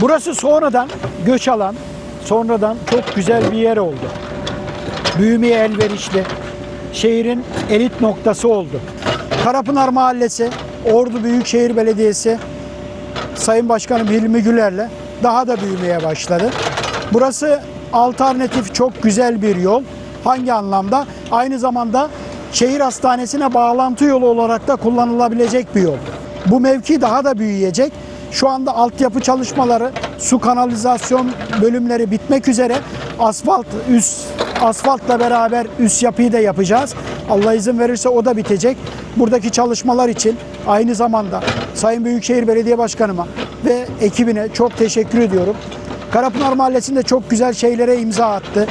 Burası sonradan göç alan, sonradan çok güzel bir yer oldu. Büyümeye elverişli, şehrin elit noktası oldu. Karapınar Mahallesi, Ordu Büyükşehir Belediyesi, Sayın Başkanım Hilmi Güler'le daha da büyümeye başladı. Burası alternatif çok güzel bir yol. Hangi anlamda? Aynı zamanda şehir hastanesine bağlantı yolu olarak da kullanılabilecek bir yol. Bu mevki daha da büyüyecek. Şu anda altyapı çalışmaları, su kanalizasyon bölümleri bitmek üzere. Asfalt üst asfaltla beraber üst yapıyı da yapacağız. Allah izin verirse o da bitecek. Buradaki çalışmalar için aynı zamanda Sayın Büyükşehir Belediye Başkanıma ve ekibine çok teşekkür ediyorum. Karapınar Mahallesi'nde çok güzel şeylere imza attı.